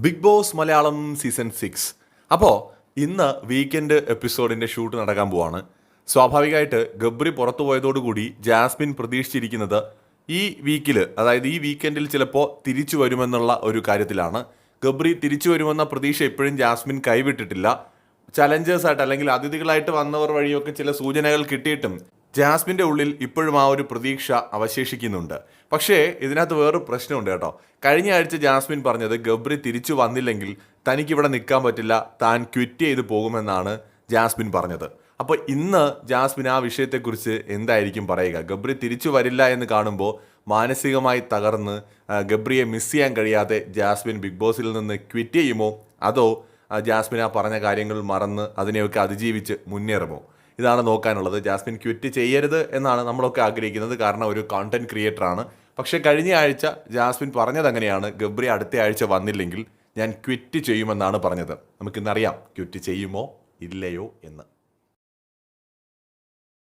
Bigg Boss Malayalam season six അപ്പോൾ ഇന്ന് weekend എപ്പിസോഡിന്റെ shoot നടക്കാൻ പോവാണ്. സ്വാഭാവികമായിട്ട് ഗബ്രി പുറത്തു പോയതോടുകൂടി ജാസ്മിൻ പ്രതീക്ഷിച്ചിരിക്കുന്നത് ഈ വീക്കിൽ അതായത് ഈ വീക്കെൻഡിൽ ചിലപ്പോൾ തിരിച്ചു വരുമെന്നുള്ള ഒരു കാര്യത്തിലാണ്. ഗബ്രി തിരിച്ചു വരുമെന്ന പ്രതീക്ഷ എപ്പോഴും ജാസ്മിൻ കൈവിട്ടിട്ടില്ല. ചലഞ്ചേഴ്സായിട്ട് അല്ലെങ്കിൽ അതിഥികളായിട്ട് വന്നവർ വഴിയൊക്കെ ചില സൂചനകൾ കിട്ടിയിട്ടും ജാസ്മിന്റെ ഉള്ളിൽ ഇപ്പോഴും ആ ഒരു പ്രതീക്ഷ അവശേഷിക്കുന്നുണ്ട്. പക്ഷേ ഇതിനകത്ത് വേറൊരു പ്രശ്നമുണ്ട് കേട്ടോ. കഴിഞ്ഞ ആഴ്ച ജാസ്മിൻ പറഞ്ഞത് ഗബ്രി തിരിച്ചു വന്നില്ലെങ്കിൽ തനിക്കിവിടെ നിൽക്കാൻ പറ്റില്ല താൻ ക്വിറ്റ് ചെയ്ത് പോകുമെന്നാണ് ജാസ്മിൻ പറഞ്ഞത്. അപ്പോൾ ഇന്ന് ജാസ്മിൻ ആ വിഷയത്തെക്കുറിച്ച് എന്തായിരിക്കും പറയുക? ഗബ്രി തിരിച്ചു വരില്ല എന്ന് കാണുമ്പോൾ മാനസികമായി തകർന്ന് ഗബ്രിയെ മിസ് ചെയ്യാൻ കഴിയാതെ ജാസ്മിൻ ബിഗ് ബോസിൽ നിന്ന് ക്വിറ്റ് ചെയ്യുമോ? അതോ ജാസ്മിൻ ആ പറഞ്ഞ കാര്യങ്ങൾ മറന്ന് അതിനെയൊക്കെ അതിജീവിച്ച് മുന്നേറുമോ? ഇതാണ് നോക്കാനുള്ളത്. ജാസ്മിൻ ക്വിറ്റ് ചെയ്യരുത് എന്നാണ് നമ്മളൊക്കെ ആഗ്രഹിക്കുന്നത്. കാരണം ഒരു കോണ്ടന്റ് ക്രിയേറ്ററാണ് പക്ഷേ കഴിഞ്ഞ ആഴ്ച ജാസ്മിൻ പറഞ്ഞത് അങ്ങനെയാണ്. ഗബ്രി അടുത്ത ആഴ്ച വന്നില്ലെങ്കിൽ ഞാൻ ക്വിറ്റ് ചെയ്യുമെന്നാണ് പറഞ്ഞത്. നമുക്കിന്നറിയാം. ക്വിറ്റ് ചെയ്യുമോ? ഇല്ലയോ എന്ന്.